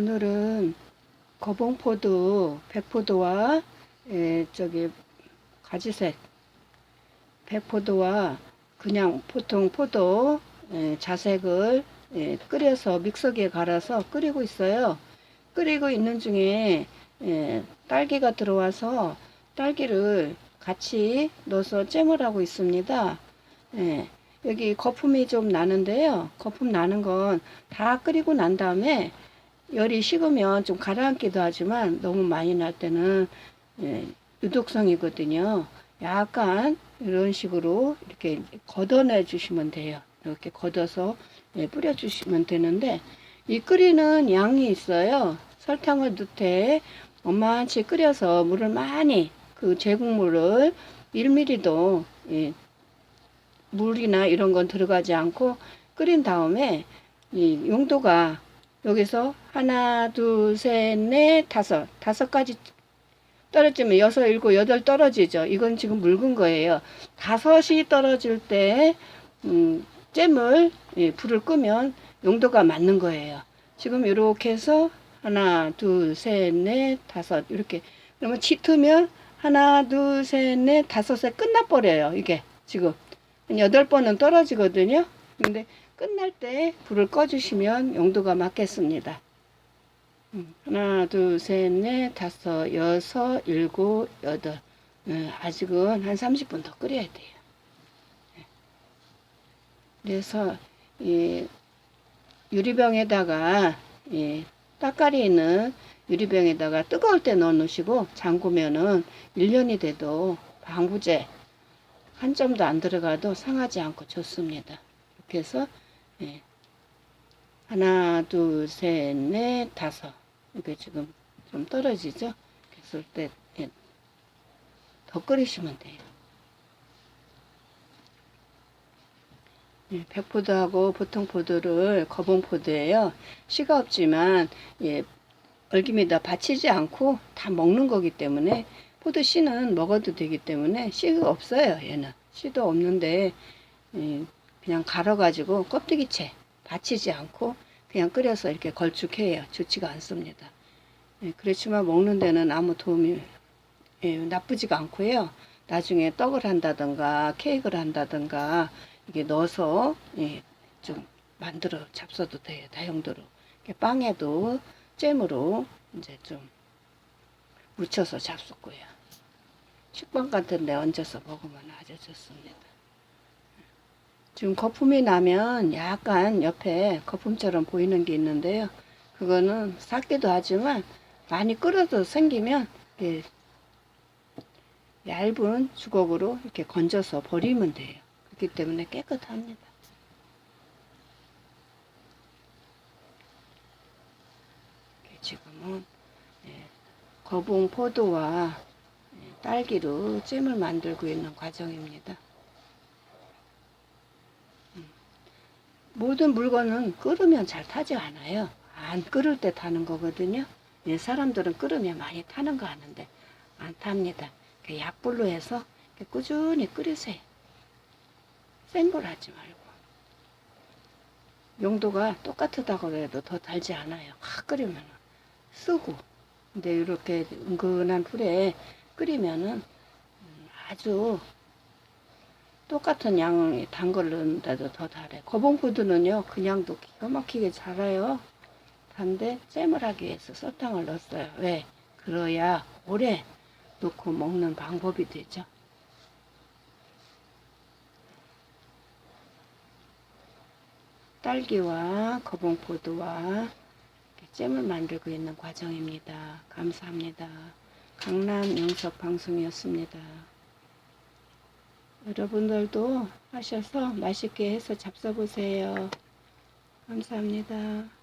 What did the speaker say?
오늘은 거봉포도, 백포도와 에, 저기 가지색 백포도와 그냥 보통 포도 에, 자색을 에, 끓여서 믹서기에 갈아서 끓이고 있어요. 끓이고 있는 중에 에, 딸기가 들어와서 딸기를 같이 넣어서 잼을 하고 있습니다. 예, 여기 거품이 좀 나는데요. 거품 나는 건 다 끓이고 난 다음에 열이 식으면 좀 가라앉기도 하지만 너무 많이 날 때는 예, 유독성이거든요. 약간 이런 식으로 이렇게 걷어내 주시면 돼요. 이렇게 걷어서 예, 뿌려 주시면 되는데 이 끓이는 양이 있어요. 설탕을 넣되 엄마한테 끓여서 물을 많이 그 제국물을 1mm도 예, 물이나 이런 건 들어가지 않고 끓인 다음에 이 용도가 여기서 하나, 둘, 셋, 넷, 다섯, 다섯 가지 떨어지면 여섯, 일곱, 여덟 떨어지죠. 이건 지금 묽은 거예요. 다섯이 떨어질 때 음, 잼을 예, 불을 끄면 용도가 맞는 거예요. 지금 이렇게 해서 하나, 둘, 셋, 넷, 다섯 이렇게 그러면 짙으면 하나, 둘, 셋, 넷, 다섯에 끝나버려요. 이게 지금 여덟 번은 떨어지거든요. 근데 끝날 때 불을 꺼주시면 용도가 맞겠습니다. 음, 하나, 둘, 셋, 넷, 다섯, 여섯, 일곱, 여덟. 음, 아직은 한 30분 더 끓여야 돼요. 네. 그래서 이 유리병에다가 이 따까리 있는 유리병에다가 뜨거울 때 넣어 놓으시고 잠그면은 1년이 돼도 방부제 한 점도 안 들어가도 상하지 않고 좋습니다. 이렇게 해서 예. 하나, 둘, 셋, 넷, 다섯 이게 지금 좀 떨어지죠? 그랬을 때 예. 더 끓이시면 돼요. 예, 백포도하고 보통 포도를 거봉 포도예요. 씨가 없지만 예, 얼김에다 받치지 않고 다 먹는 거기 때문에 포도 씨는 먹어도 되기 때문에 씨가 없어요. 얘는 씨도 없는데 예, 그냥 갈아가지고 껍데기채 받치지 않고 그냥 끓여서 이렇게 걸쭉해요. 좋지가 않습니다. 예, 그렇지만 먹는 데는 아무 도움이 예, 나쁘지가 않고요. 나중에 떡을 한다든가 케이크를 한다든가 이게 넣어서 예, 좀 만들어 잡숴도 돼요. 다용도로 빵에도 잼으로 이제 좀 묻혀서 잡수고요. 식빵 같은 데 얹어서 먹으면 아주 좋습니다. 지금 거품이 나면 약간 옆에 거품처럼 보이는 게 있는데요. 그거는 삭기도 하지만 많이 끓어도 생기면 얇은 주걱으로 이렇게 건져서 버리면 돼요. 그렇기 때문에 깨끗합니다. 지금은 예, 거봉 포도와 예, 딸기로 잼을 만들고 있는 과정입니다. 모든 물건은 끓으면 잘 타지 않아요. 안 끓을 때 타는 거거든요. 예, 사람들은 끓으면 많이 타는 거 아는데 안 탑니다. 약불로 해서 꾸준히 끓이세요. 센불 하지 말고. 용도가 똑같다고 해도 더 달지 않아요. 확 끓이면 쓰고. 근데 이렇게 은근한 불에 끓이면은 음, 아주 똑같은 양의 단 걸 넣는데도 더 달아요. 거봉푸드는요, 그냥도 기가 막히게 자라요. 단데 잼을 하기 위해서 설탕을 넣었어요. 왜? 그래야 오래 놓고 먹는 방법이 되죠. 딸기와 거봉포도와 잼을 만들고 있는 과정입니다. 감사합니다. 강남 영석 방송이었습니다. 여러분들도 하셔서 맛있게 해서 잡숴보세요. 감사합니다.